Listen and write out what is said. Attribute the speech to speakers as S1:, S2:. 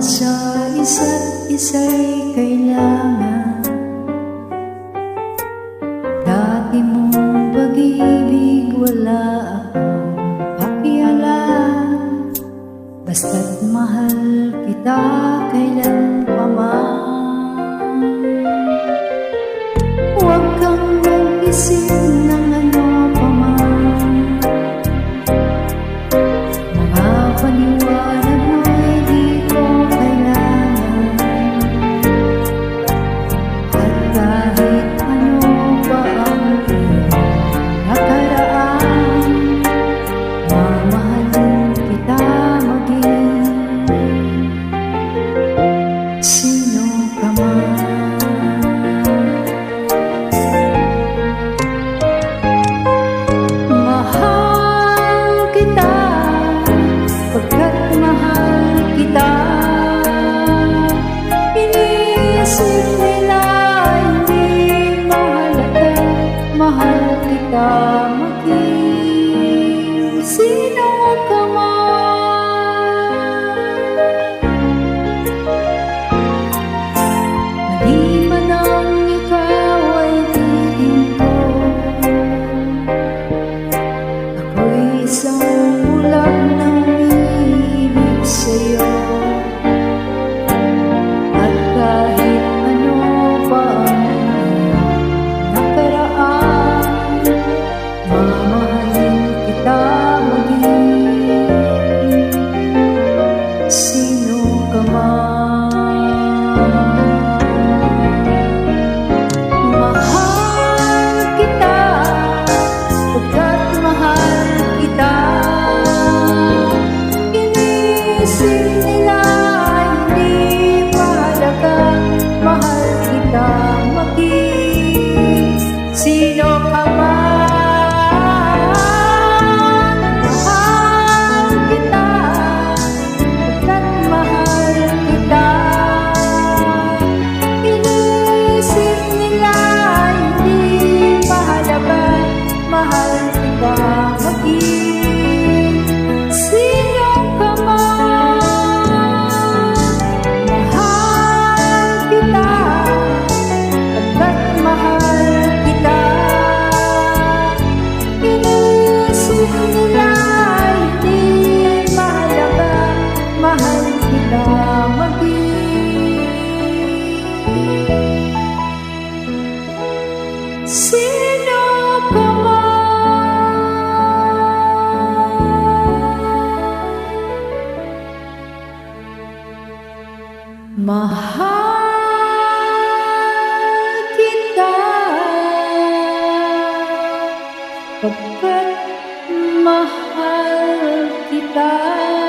S1: sa isa't isa'y kailangan Dati mong pag-ibig wala akong pakialam. Basta't mahal kita kailan pa man. sâu mahal kita.